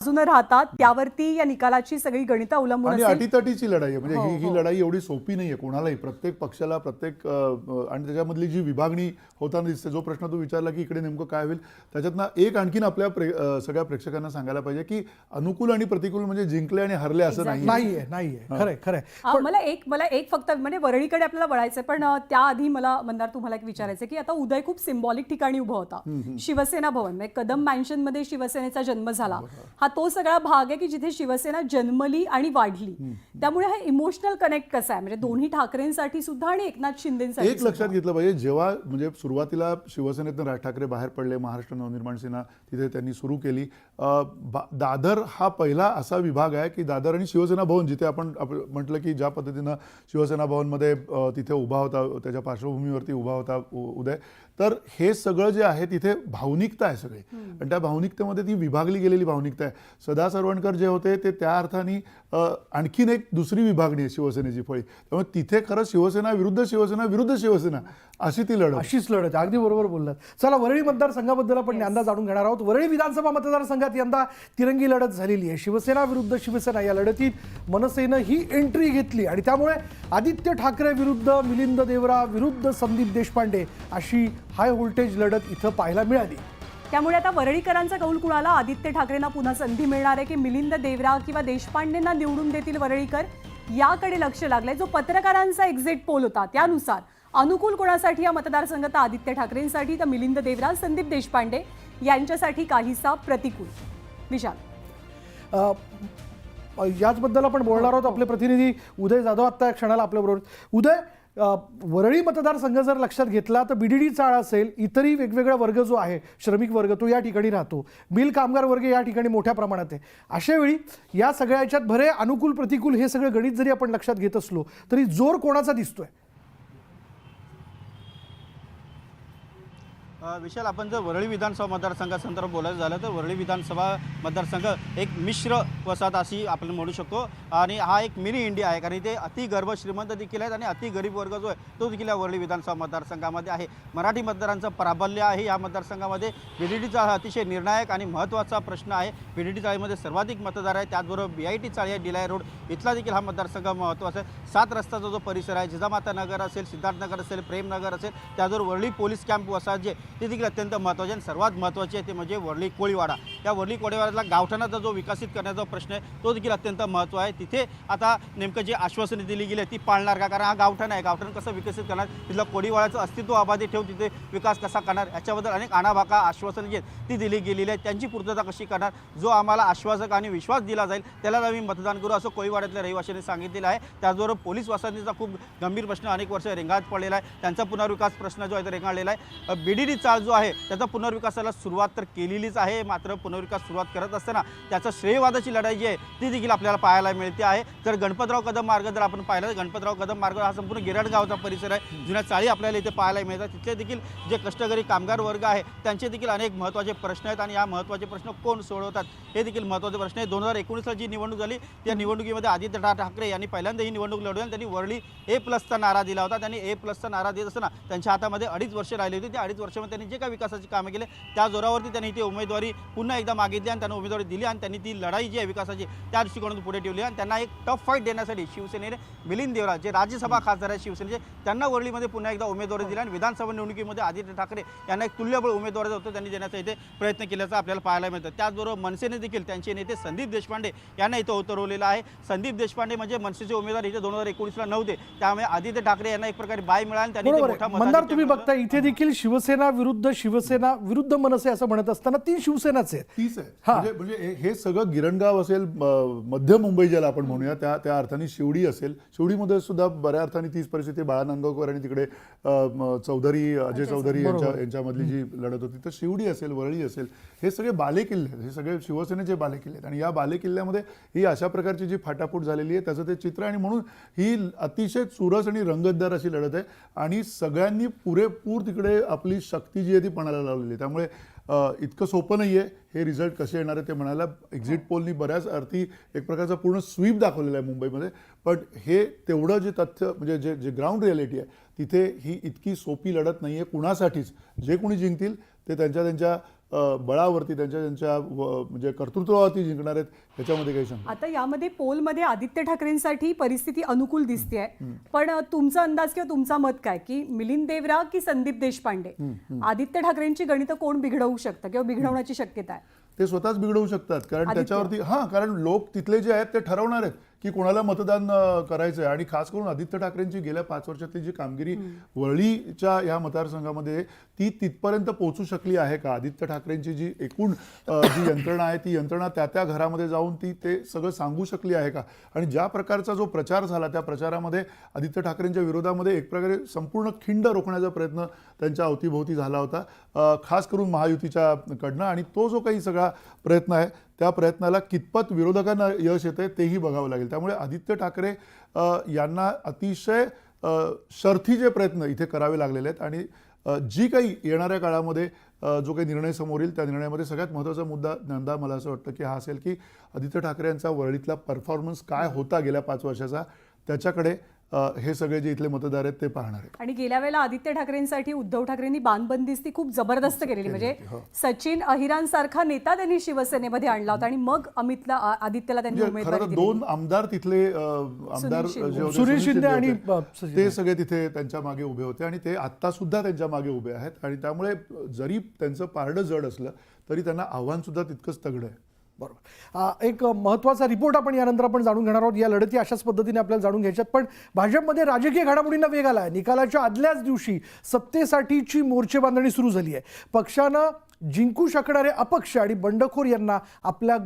बाजून राहतात त्यावरती या निकालाची सगळी गणितं अवलंबून आणि असेल. अटीतटीची लढाई आहे. म्हणजे हो, ही ही हो. लढाई एवढी सोपी नाहीये कोणालाही. प्रत्येक पक्षाला प्रत्येक अ, अ, आणि त्याच्यामधली जी विभागणी होताना दिसते जो प्रश्न तू विचारला की इकडे नेमकं काय होईल त्याच्यातनं एक आणखीन आपल्या प्रे- अ, सगळ्या प्रेक्षकांना सांगायला पाहिजे की अनुकूल आणि प्रतिकूल म्हणजे जिंकले आणि हरले असं नाही नाहीये. नाहीये खरंय खरंय. अ, मला एक मला एक फक्त म्हणजे वरळीकडे आपल्याला वळायचं पण अ, त्याआधी मला मंदार तुम्हाला एक विचारायचं की आता उदय खूप सिम्बॉलिक ठिकाणी उभा होता. शिवसेना भवन म्हणजे कदम मॅन्शनमध्ये शिवसेनेचा जन्म झाला. हा तो सगळा भाग आहे की जिथे शिवसेना जन्मली आणि वाढली. त्यामुळे हा इमोशनल कनेक्ट कसा आहे? म्हणजे दोन्ही ठाकरेंसाठी सुद्धा आणि एकनाथ शिंदेसाठी एक लक्षात घेतलं पाहिजे जेव्हा म्हणजे सुरुवातीला शिवसेनेतून राज ठाकरे बाहेर पडले महाराष्ट्र नवनिर्माण सेना तिथे त्यांनी सुरू केली दादर हा पहिला असा विभाग आहे की दादर आणि शिवसेना भवन जिथे आपण आप- म्हटलं की ज्या पद्धतीनं शिवसेना भवनमध्ये तिथे उभा होता त्याच्या पार्श्वभूमीवरती उभा होता उ- उदय. तर हे सगळं जे आहे तिथे भावनिकता आहे सगळी. आणि त्या भावनिकतेमध्ये ती विभागली गेलेली भावनिकता आहे. सदा सरवणकर जे होते ते त्या अर्थाने आणखीन एक दुसरी विभागणी आहे शिवसेनेची फळी. त्यामुळे तिथे खरं शिवसेना विरुद्ध शिवसेना विरुद्ध शिवसेना अशी ती लढत अशीच लढत. अगदी बरोबर बोललात. चला वरळी मतदारसंघाबद्दल आपण यंदा जाणून घेणार आहोत. वरळी विधानसभा मतदारसंघात यंदा तिरंगी लढत झालेली आहे. शिवसेना विरुद्ध शिवसेना या लढतीत मनसेनं ही एंट्री घेतली आणि त्यामुळे आदित्य ठाकरे विरुद्ध मिलिंद देवरा विरुद्ध संदीप देशपांडे अशी हाय व्होल्टेज लढत इथं पाहायला मिळाली. त्यामुळे आता वरळीकरांचा कौल कुणाला? आदित्य ठाकरेंना पुन्हा संधी मिळणार आहे की मिलिंद देवरा किंवा देशपांडेंना निवडून देतील वरळीकर? याकडे लक्ष लागलंय. जो पत्रकारांचा एक्झिट पोल होता त्यानुसार अनुकूल कोणासाठी या मतदारसंघ तर आदित्य ठाकरेंसाठी तर मिलिंद देवरा संदीप देशपांडे यांच्यासाठी काहीसा प्रतिकूल. विशाल. याचबद्दल आपण बोलणार आहोत. आपले प्रतिनिधी उदय जाधव आत्ता या क्षणाला आपल्याबरोबर उदय वरळी मतदारसंघ जर लक्षात घेतला तर बीडीडी चाळ असेल इतरही वेगवेगळा वर्ग जो आहे श्रमिक वर्ग तो या ठिकाणी राहतो. बिल कामगार वर्ग या ठिकाणी मोठ्या प्रमाणात आहे. अशा वेळी या सगळ्या याच्यात भरे अनुकूल प्रतिकूल हे सगळं गणित जरी आपण लक्षात घेत असलो तरी जोर कोणाचा दिसतोय? विशाल आपण जर वरळी विधानसभा मतदारसंघासंदर्भात बोलायचं झालं तर वरळी विधानसभा मतदारसंघ एक मिश्र वसाहत अशी आपण म्हणू शकतो. आणि हा एक मिनी इंडिया आहे कारण इथे अति गर्भ श्रीमंत देखील आहेत आणि अति गरीब वर्ग जो आहे तो देखील या वरळी विधानसभा मतदारसंघामध्ये आहे. मराठी मतदारांचं प्राबल्य आहे या मतदारसंघामध्ये. बीडीडी चाळ हा अतिशय निर्णायक आणि महत्त्वाचा प्रश्न आहे. बीडीडी चाळीमध्ये सर्वाधिक मतदार आहे त्याचबरोबर बी आय टी चाळी आहे डिलाय रोड इथला देखील हा मतदारसंघ महत्त्वाचा आहे. सात रस्त्याचा जो परिसर आहे जिजामाता नगर असेल सिद्धार्थनगर असेल प्रेमनगर असेल त्याचबरोबर वरळी पोलीस कॅम्प वसाहत जे ते देखील अत्यंत महत्त्वाचे आणि सर्वात महत्त्वाचे आहे ते म्हणजे वरळी कोळीवाडा. या वरळी कोळीवाड्याला गावठाणाचा जो विकसित करण्याचा प्रश्न आहे तो देखील अत्यंत महत्त्व आहे. तिथे आता नेमकं जे आश्वासने दिली गेली आहे ती पाळणार का? कारण हा गावठाण आहे. गावठाण कसं विकसित करणार? तिथलं कोळीवाड्याचं अस्तित्व अबाधित ठेवून तिथे विकास कसा करणार? याच्याबद्दल अनेक आणाभाका आश्वासनं घेत ती दिली गेलेली आहे त्यांची पूर्तता कशी करणार? जो आम्हाला आश्वासक आणि विश्वास दिला जाईल त्याला आम्ही मतदान करू असं कोळीवाड्यातल्या रहिवाशांनी सांगितलेलं आहे. त्याचबरोबर पोलीस वासांनीचा खूप गंभीर प्रश्न अनेक वर्ष रेंगाळत पडलेला आहे. त्यांचा पुनर्विकास प्रश्न जो आहे तो रेंगाळलेला आहे. बीडीडी चाळ जो आहे त्याचा पुनर्विकासाला सुरुवात तर केलेलीच आहे. मात्र पुनर्विकास सुरुवात करत असताना त्याचा श्रेयवादाची लढाई जी आहे ती देखील आपल्याला पाहायला मिळते आहे. तर गणपतराव कदम मार्ग जर आपण पाहिलं तर गणपतराव कदम मार्ग हा संपूर्ण गिराडगावचा परिसर आहे. जुन्या चाळी आपल्याला इथे पाहायला मिळतात. तिथले देखील जे कष्टकरी कामगार वर्ग आहे त्यांचे देखील अनेक महत्त्वाचे प्रश्न आहेत आणि या महत्त्वाचे प्रश्न कोण सोडवतात हे देखील महत्त्वाचे प्रश्न आहे दोन हजार एकोणीसला जी निवडणूक झाली त्या निवडणुकीमध्ये आदित्य ठाकरे यांनी पहिल्यांदा ही निवडणूक लढवली आणि त्यांनी वरळी ए प्लसचा नारा दिला होता. त्यांनी ए प्लसचा नारा देत असताना त्यांच्या हातामध्ये अडीच वर्ष राहिली होती. त्या अडीच वर्षामध्ये त्यांनी जे काही विकासाची कामं केले त्या जोरावरती त्यांनी इथे उमेदवारी पुन्हा एकदा मागितली आणि त्यांना उमेदवारी दिली आणि त्यांनी ती लढाई जी आहे विकासाची त्या दृष्टिकोनातून पुढे ठेवली आणि त्यांना एक टफ फाईट देण्यासाठी शिवसेनेने मिलिंद देवरा जे राज्यसभा खासदार आहेत शिवसेनेचे त्यांना वरळीमध्ये पुन्हा एकदा उमेदवारी दिली आणि विधानसभा निवडणुकीमध्ये आदित्य ठाकरे यांना एक तुल्यबळ उमेदवार होतो त्यांनी देण्याचा इथे प्रयत्न केल्याचं आपल्याला पाहायला मिळतं. त्याचबरोबर मनसेने देखील त्यांचे नेते संदीप देशपांडे यांना इथं उतरवलेलं आहे. संदीप देशपांडे म्हणजे मनसेचे उमेदवार इथे दोन हजार एकोणीसला नव्हते त्यामुळे आदित्य ठाकरे यांना एक प्रकारे बाय मिळाला त्यांनी मोठा आहे. मंदार तुम्ही बघता इथे देखील शिवसेना विरुद्ध शिवसेना विरुद्ध मनसे असं म्हणत असताना ती शिवसेनाच आहे तीच आहे हा. म्हणजे म्हणजे हे- सगळं गिरणगाव असेल मध्य मुंबई ज्याला आपण म्हणूया त्या त्या अर्थाने शिवडी असेल. शिवडीमध्ये सुद्धा बऱ्या अर्थाने तीच परिस्थिती बाळा नांदगावकर आणि तिकडे चौधरी अजय चौधरी यांच्या यांच्यामधली जी लढत होती तर शिवडी असेल वरळी असेल हे सगळे बालेकिल्ले आहेत. हे सगळे शिवसेनेचे बालेकिल्ले आहेत. आणि या बालेकिल्ल्यामध्ये ही अशा प्रकारची जी फाटाफूट झालेली आहे त्याचं ते चित्र आणि म्हणून ही अतिशय चुरस आणि रंगतदार अशी लढत आहे. आणि सगळ्यांनी पुरेपूर तिकडे आपली शक्ती जी आहे ती पणाला लावलेली आहे. त्यामुळे इतकं सोपं नाही आहे हे रिझल्ट कसे येणार आहे ते म्हणायला एक्झिट पोलनी बऱ्याच अर्थी एक प्रकारचा पूर्ण स्वीप दाखवलेला आहे मुंबईमध्ये. पण हे तेवढं जे तथ्य म्हणजे जे जे ग्राउंड रियालिटी आहे तिथे ही इतकी सोपी लढत नाही आहे कुणासाठीच. जे कोणी जिंकतील ते त्यांच्या त्यांच्या बळावरती त्यांच्या त्यांच्या म्हणजे कर्तृत्वावरती जिंकणार आहेत ह्याच्यामध्ये काही शंका? आता यामध्ये पोलमध्ये आदित्य ठाकरेंसाठी परिस्थिती अनुकूल दिसते पण अ, तुमचा अंदाज किंवा तुमचा मत काय? की मिलिंद देवरा की संदीप देशपांडे? आदित्य ठाकरेंची गणितं कोण बिघडवू शकतं किंवा बिघडवण्याची शक्यता आहे? ते स्वतःच बिघडवू शकतात कारण. त्याच्यावरती हां कारण लोक तिथले जे आहेत ते ठरवणार आहेत. की कोणाला मतदान करायचं आहे आणि खास करून आदित्य ठाकरेंची गेल्या पाच वर्षातली जी कामगिरी वरळीच्या या मतदारसंघामध्ये ती तिथपर्यंत पोहोचू शकली आहे का? आदित्य ठाकरेंची जी एकूण जी यंत्रणा आहे ती यंत्रणा त्या त्या घरामध्ये जाऊन ती ते सगळं सांगू शकली आहे का? आणि ज्या प्रकारचा जो प्रचार झाला त्या प्रचारामध्ये आदित्य ठाकरेंच्या विरोधामध्ये एक प्रकारे संपूर्ण खिंड रोखण्याचा प्रयत्न त्यांच्या अवतीभोवती झाला होता. खास करून महायुतीच्या कडनं. आणि तो जो काही सगळा प्रयत्न आहे त्या प्रयत्नाला कितपत विरोधकांना यश येतंय तेही बघावं लागेल. त्यामुळे आदित्य ठाकरे यांना अतिशय शर्थी शर्थीचे प्रयत्न इथे करावे लागलेले आहेत आणि जी काही येणाऱ्या काळामध्ये जो काही निर्णय समोर येईल त्या निर्णयामध्ये सगळ्यात महत्त्वाचा मुद्दा नंदा मला असं वाटतं की हा असेल की आदित्य ठाकरे यांचा वरळीतला परफॉर्मन्स काय होता गेल्या पाच वर्षाचा त्याच्याकडे हे सगळे जे इथले मतदार आहेत ते पाहणार आहेत. आणि गेल्या वेळेला आदित्य ठाकरेंसाठी उद्धव ठाकरेंनी बाणबंदिस्ती खूप जबरदस्त केलेली. म्हणजे सचिन अहिरांसारखा नेता त्यांनी शिवसेनेमध्ये आणला होता आणि मग अमितला आदित्यला त्यांनी म्हणजे उमेदवारी दोन आमदार तिथले आमदार सुनील शिंदे आणि, ते सगळे तिथे त्यांच्या मागे उभे होते आणि ते आत्ता सुद्धा त्यांच्या मागे उभे आहेत. आणि त्यामुळे जरी त्यांचं पारडं जड असलं तरी त्यांना आव्हान सुद्धा तितकंच तगडं आहे. बरोबर. एक महत्त्वाचा रिपोर्ट आपण यानंतर आपण जाणून घेणार आहोत. या लढती अशाच पद्धतीने आपल्याला जाणून घ्यायच्यात. पण भाजपमध्ये राजकीय घडामोडींना वेग आला आहे निकालाच्या आदल्याच दिवशी सत्तेसाठीची मोर्चे बांधणी सुरू झाली आहे पक्षानं जिंकू शकणारे अपक्ष आणि बंडखोर यांना आपल्या